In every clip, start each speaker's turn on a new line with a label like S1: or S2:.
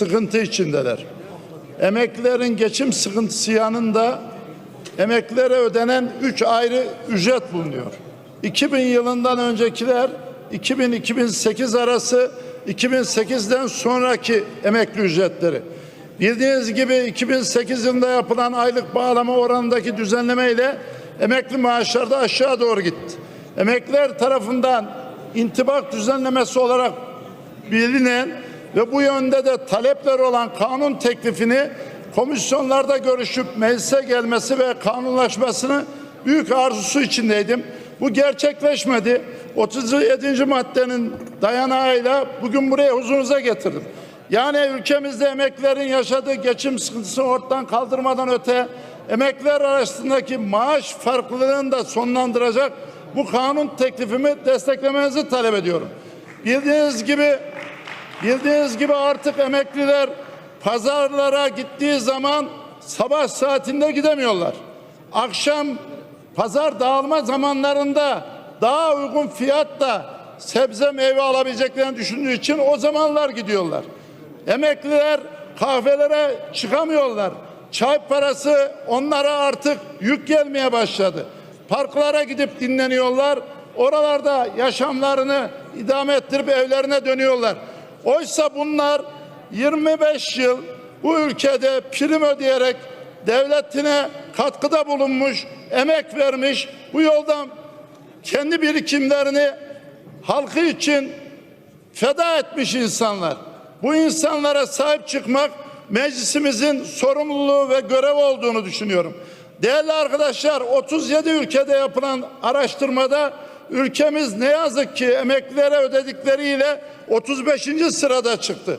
S1: sıkıntı içindeler. Emeklilerin geçim sıkıntısı yanında emeklilere ödenen 3 ayrı ücret bulunuyor. 2000 yılından öncekiler 2000-2008 arası 2008'den sonraki emekli ücretleri. Bildiğiniz gibi 2008 yılında yapılan aylık bağlama oranındaki düzenleme ile emekli maaşları da aşağı doğru gitti. Emekliler tarafından intibak düzenlemesi olarak bilinen ve bu yönde de talepler olan kanun teklifini komisyonlarda görüşüp meclise gelmesi ve kanunlaşmasını büyük arzusu içindeydim. Bu gerçekleşmedi. 37. maddenin dayanağıyla bugün buraya huzurunuza getirdim. Yani ülkemizde emeklilerin yaşadığı geçim sıkıntısını ortadan kaldırmadan öte emekliler arasındaki maaş farklılığını da sonlandıracak bu kanun teklifimi desteklemenizi talep ediyorum. Bildiğiniz gibi bildiğiniz gibi artık emekliler pazarlara gittiği zaman sabah saatinde gidemiyorlar. Akşam pazar dağılma zamanlarında daha uygun fiyatla sebze meyve alabileceklerini düşündüğü için o zamanlar gidiyorlar. Emekliler kahvelere çıkamıyorlar. Çay parası onlara artık yük gelmeye başladı. Parklara gidip dinleniyorlar. Oralarda yaşamlarını idame ettirip evlerine dönüyorlar. Oysa bunlar 25 yıl bu ülkede prim ödeyerek devletine katkıda bulunmuş, emek vermiş, bu yoldan kendi birikimlerini halkı için feda etmiş insanlar. Bu insanlara sahip çıkmak meclisimizin sorumluluğu ve görev olduğunu düşünüyorum. Değerli arkadaşlar 37 ülkede yapılan araştırmada ülkemiz ne yazık ki emeklilere ödedikleriyle 35. sırada çıktı.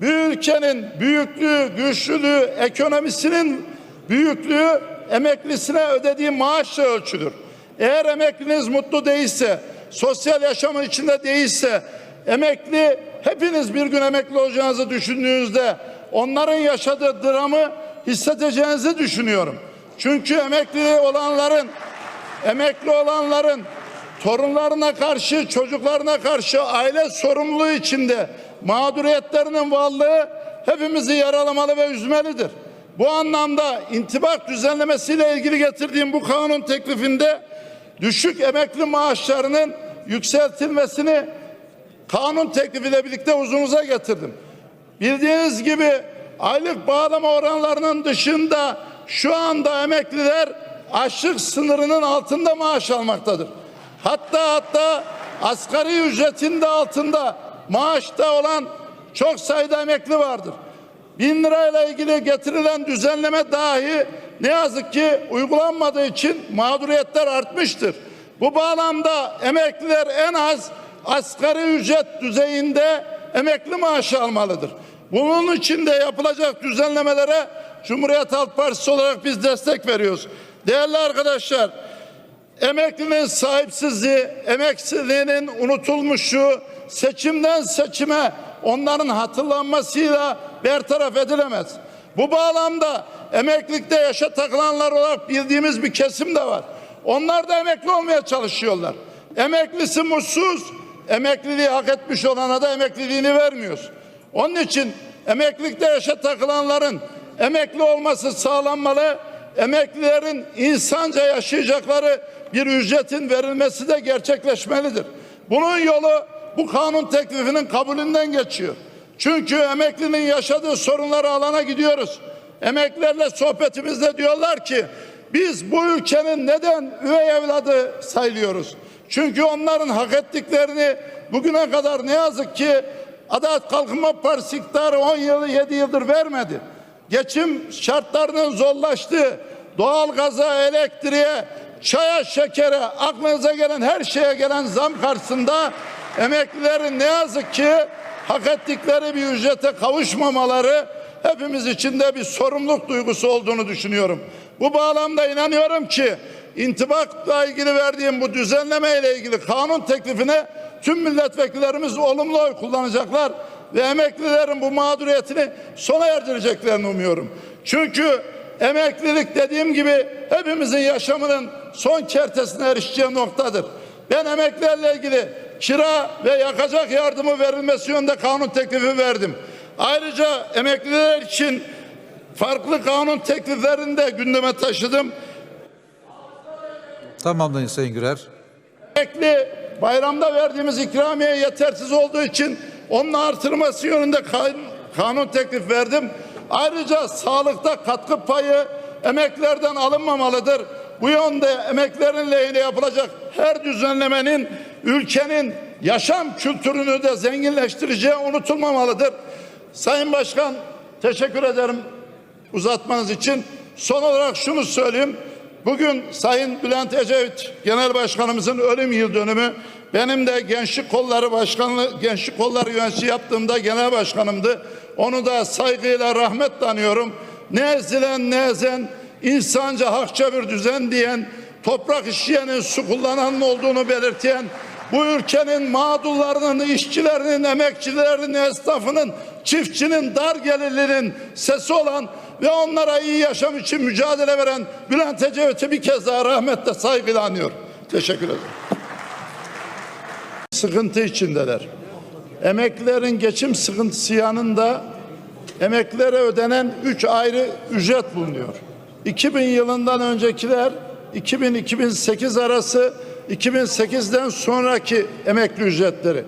S1: Bu ülkenin büyüklüğü, güçlülüğü, ekonomisinin büyüklüğü emeklisine ödediği maaşla ölçülür. Eğer emekliniz mutlu değilse, sosyal yaşamın içinde değilse, emekli hepiniz bir gün emekli olacağınızı düşündüğünüzde onların yaşadığı dramı hissedeceğinizi düşünüyorum. Çünkü emekli olanların emekli olanların torunlarına karşı, çocuklarına karşı aile sorumluluğu içinde mağduriyetlerinin varlığı hepimizi yaralamalı ve üzmelidir. Bu anlamda intibak düzenlemesiyle ilgili getirdiğim bu kanun teklifinde düşük emekli maaşlarının yükseltilmesini kanun teklifiyle birlikte huzurunuza getirdim. Bildiğiniz gibi aylık bağlama oranlarının dışında şu anda emekliler açlık sınırının altında maaş almaktadır. Hatta hatta asgari ücretin de altında maaşta olan çok sayıda emekli vardır. Bin lirayla ilgili getirilen düzenleme dahi ne yazık ki uygulanmadığı için mağduriyetler artmıştır. Bu bağlamda emekliler en az asgari ücret düzeyinde emekli maaşı almalıdır. Bunun için de yapılacak düzenlemelere Cumhuriyet Halk Partisi olarak biz destek veriyoruz. Değerli arkadaşlar, emeklinin sahipsizliği, emeksizliğinin unutulmuşluğu seçimden seçime onların hatırlanmasıyla bertaraf edilemez. Bu bağlamda emeklilikte yaşa takılanlar olarak bildiğimiz bir kesim de var. Onlar da emekli olmaya çalışıyorlar. Emeklisi mutsuz, emekliliği hak etmiş olana da emekliliğini vermiyoruz. Onun için emeklilikte yaşa takılanların emekli olması sağlanmalı. Emeklilerin insanca yaşayacakları bir ücretin verilmesi de gerçekleşmelidir. Bunun yolu bu kanun teklifinin kabulünden geçiyor. Çünkü emeklinin yaşadığı sorunları alana gidiyoruz. Emeklilerle sohbetimizde diyorlar ki biz bu ülkenin neden üvey evladı sayılıyoruz? Çünkü onların hak ettiklerini bugüne kadar ne yazık ki Adalet Kalkınma Partisi iktidarı 10 yılı 7 yıldır vermedi. Geçim şartlarının zorlaştığı, doğalgaza, elektriğe, çaya, şekere, aklınıza gelen her şeye gelen zam karşısında emeklilerin ne yazık ki hak ettikleri bir ücrete kavuşmamaları hepimiz için de bir sorumluluk duygusu olduğunu düşünüyorum. Bu bağlamda inanıyorum ki intibakla ilgili verdiğim bu düzenleme ile ilgili kanun teklifine tüm milletvekillerimiz olumlu oy kullanacaklar ve emeklilerin bu mağduriyetini sona erdireceklerini umuyorum. Çünkü emeklilik dediğim gibi hepimizin yaşamının son kertesine erişeceği noktadır. Ben emeklilerle ilgili kira ve yakacak yardımı verilmesi yönünde kanun teklifi verdim. Ayrıca emekliler için farklı kanun tekliflerini de gündeme taşıdım.
S2: Tamamlayın Sayın Gürer.
S1: Emekli bayramda verdiğimiz ikramiye yetersiz olduğu için onun artırması yönünde kan- kanun teklif verdim. Ayrıca sağlıkta katkı payı emeklerden alınmamalıdır. Bu yönde emeklerin lehine yapılacak her düzenlemenin ülkenin yaşam kültürünü de zenginleştireceği unutulmamalıdır. Sayın Başkan teşekkür ederim uzatmanız için. Son olarak şunu söyleyeyim. Bugün Sayın Bülent Ecevit Genel Başkanımızın ölüm yıl dönümü. Benim de Gençlik Kolları Başkanlığı, Gençlik Kolları Yöneticisi yaptığımda genel başkanımdı. Onu da saygıyla rahmetle anıyorum. Ne ezilen ne ezen, insanca hakça bir düzen diyen, toprak işleyenin, su kullananın olduğunu belirten, bu ülkenin mağdurlarının, işçilerinin, emekçilerinin, esnafının, çiftçinin, dar gelirlerin sesi olan ve onlara iyi yaşam için mücadele veren Bülent Ecevit'i bir kez daha rahmetle saygıyla anıyorum. Teşekkür ederim. Sıkıntı içindeler. Emeklilerin geçim sıkıntısı yanında emeklilere ödenen üç ayrı ücret bulunuyor. 2000 yılından öncekiler 2000-2008 arası 2008'den sonraki emekli ücretleri.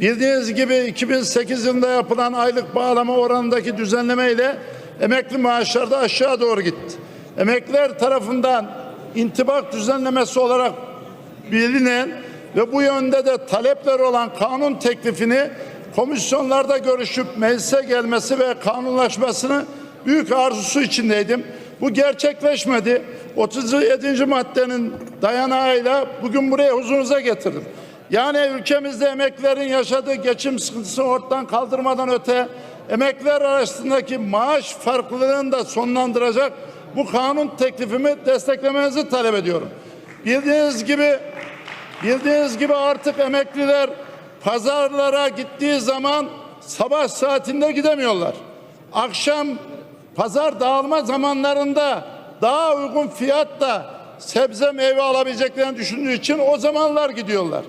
S1: Bildiğiniz gibi 2008 yılında yapılan aylık bağlama oranındaki düzenleme ile emekli maaşları da aşağı doğru gitti. Emekliler tarafından intibak düzenlemesi olarak bilinen ve bu yönde de talepler olan kanun teklifini komisyonlarda görüşüp meclise gelmesi ve kanunlaşmasını büyük arzusu içindeydim. Bu gerçekleşmedi. 37. maddenin dayanağıyla bugün buraya huzurunuza getirdim. Yani ülkemizde emeklilerin yaşadığı geçim sıkıntısını ortadan kaldırmadan öte emekliler arasındaki maaş farklılığını da sonlandıracak bu kanun teklifimi desteklemenizi talep ediyorum. Bildiğiniz gibi Bildiğiniz gibi artık emekliler pazarlara gittiği zaman sabah saatinde gidemiyorlar. Akşam pazar dağılma zamanlarında daha uygun fiyatla sebze meyve alabileceklerini düşündüğü için o zamanlar gidiyorlar.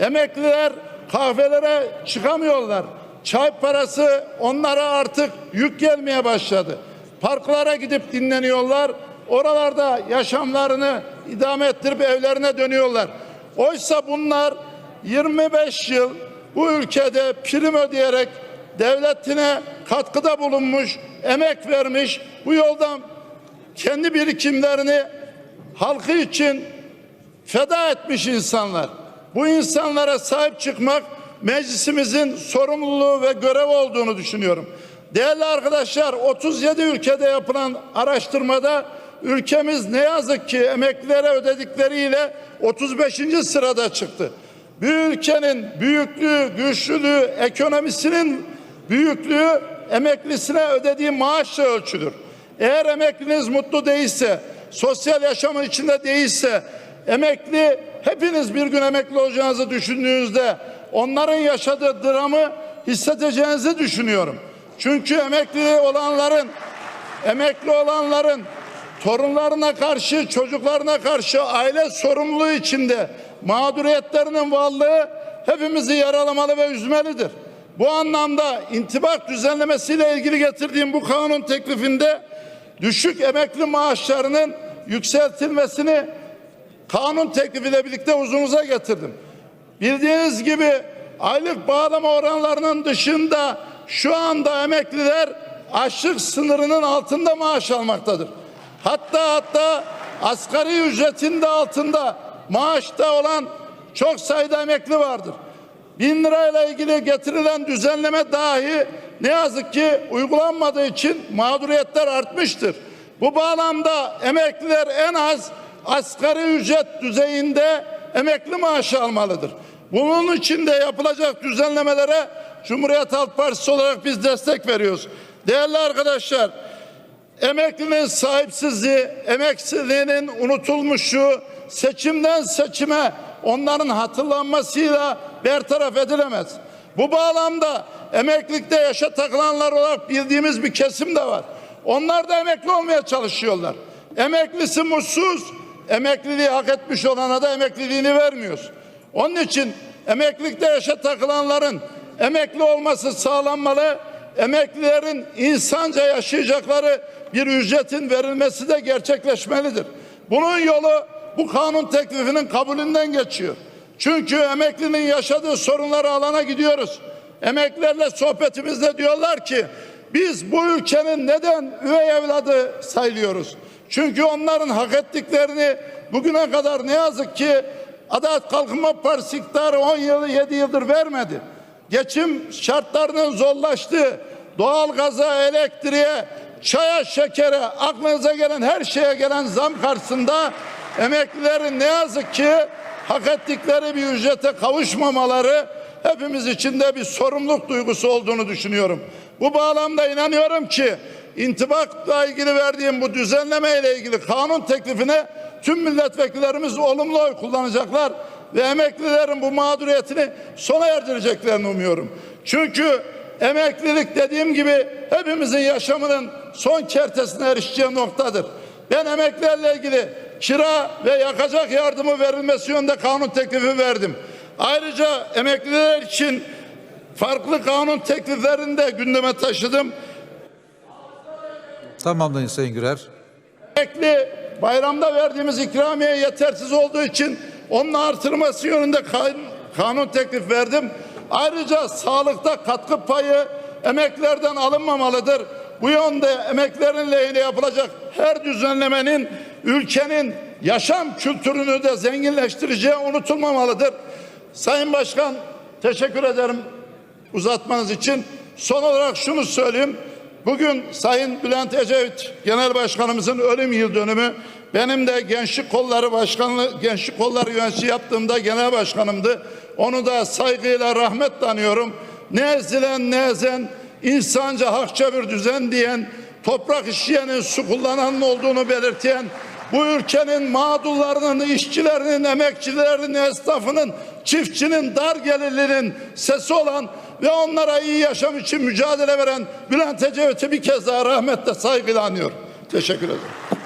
S1: Emekliler kahvelere çıkamıyorlar. Çay parası onlara artık yük gelmeye başladı. Parklara gidip dinleniyorlar. Oralarda yaşamlarını idame ettirip evlerine dönüyorlar. Oysa bunlar 25 yıl bu ülkede prim ödeyerek devletine katkıda bulunmuş, emek vermiş, bu yoldan kendi birikimlerini halkı için feda etmiş insanlar. Bu insanlara sahip çıkmak meclisimizin sorumluluğu ve görev olduğunu düşünüyorum. Değerli arkadaşlar 37 ülkede yapılan araştırmada ülkemiz ne yazık ki emeklilere ödedikleriyle 35. sırada çıktı. Bir ülkenin büyüklüğü, güçlülüğü, ekonomisinin büyüklüğü emeklisine ödediği maaşla ölçülür. Eğer emekliniz mutlu değilse, sosyal yaşamın içinde değilse, emekli hepiniz bir gün emekli olacağınızı düşündüğünüzde onların yaşadığı dramı hissedeceğinizi düşünüyorum. Çünkü emekli olanların emekli olanların torunlarına karşı, çocuklarına karşı aile sorumluluğu içinde mağduriyetlerinin varlığı hepimizi yaralamalı ve üzmelidir. Bu anlamda intibak düzenlemesiyle ilgili getirdiğim bu kanun teklifinde düşük emekli maaşlarının yükseltilmesini kanun teklifiyle birlikte huzurunuza getirdim. Bildiğiniz gibi aylık bağlama oranlarının dışında şu anda emekliler açlık sınırının altında maaş almaktadır. Hatta hatta asgari ücretin de altında maaşta olan çok sayıda emekli vardır. Bin lirayla ilgili getirilen düzenleme dahi ne yazık ki uygulanmadığı için mağduriyetler artmıştır. Bu bağlamda emekliler en az asgari ücret düzeyinde emekli maaşı almalıdır. Bunun için de yapılacak düzenlemelere Cumhuriyet Halk Partisi olarak biz destek veriyoruz. Değerli arkadaşlar, emeklinin sahipsizliği, emeksizliğinin unutulmuşluğu seçimden seçime onların hatırlanmasıyla bertaraf edilemez. Bu bağlamda emeklilikte yaşa takılanlar olarak bildiğimiz bir kesim de var. Onlar da emekli olmaya çalışıyorlar. Emeklisi mutsuz, emekliliği hak etmiş olana da emekliliğini vermiyoruz. Onun için emeklilikte yaşa takılanların emekli olması sağlanmalı. Emeklilerin insanca yaşayacakları bir ücretin verilmesi de gerçekleşmelidir. Bunun yolu bu kanun teklifinin kabulünden geçiyor. Çünkü emeklinin yaşadığı sorunları alana gidiyoruz. Emeklilerle sohbetimizde diyorlar ki biz bu ülkenin neden üvey evladı sayılıyoruz? Çünkü onların hak ettiklerini bugüne kadar ne yazık ki Adalet Kalkınma Partisi iktidarı 10 yılı 7 yıldır vermedi. Geçim şartlarının zorlaştığı, doğalgaza, elektriğe, çaya, şekere, aklınıza gelen her şeye gelen zam karşısında emeklilerin ne yazık ki hak ettikleri bir ücrete kavuşmamaları hepimiz için de bir sorumluluk duygusu olduğunu düşünüyorum. Bu bağlamda inanıyorum ki intibakla ilgili verdiğim bu düzenleme ile ilgili kanun teklifine tüm milletvekillerimiz olumlu oy kullanacaklar ve emeklilerin bu mağduriyetini sona erdireceklerini umuyorum. Çünkü emeklilik dediğim gibi hepimizin yaşamının son kertesine erişeceği noktadır. Ben emeklilerle ilgili kira ve yakacak yardımı verilmesi yönünde kanun teklifi verdim. Ayrıca emekliler için farklı kanun tekliflerini de gündeme taşıdım.
S2: Tamamlayın Sayın Gürer.
S1: Emekli bayramda verdiğimiz ikramiye yetersiz olduğu için onun artırması yönünde kan- kanun teklif verdim. Ayrıca sağlıkta katkı payı emeklerden alınmamalıdır. Bu yönde emeklerin lehine yapılacak her düzenlemenin ülkenin yaşam kültürünü de zenginleştireceği unutulmamalıdır. Sayın Başkan teşekkür ederim uzatmanız için. Son olarak şunu söyleyeyim. Bugün Sayın Bülent Ecevit Genel Başkanımızın ölüm yıl dönümü. Benim de Gençlik Kolları Başkanlığı, Gençlik Kolları Yöneticisi yaptığımda genel başkanımdı. Onu da saygıyla rahmetle anıyorum. Ne ezilen ne ezen, insanca hakça bir düzen diyen, toprak işleyenin, su kullananın olduğunu belirten, bu ülkenin mağdurlarının, işçilerinin, emekçilerinin, esnafının, çiftçinin, dar gelirlinin sesi olan ve onlara iyi yaşam için mücadele veren Bülent Ecevit'i bir kez daha rahmetle saygıyla anıyorum. Teşekkür ederim.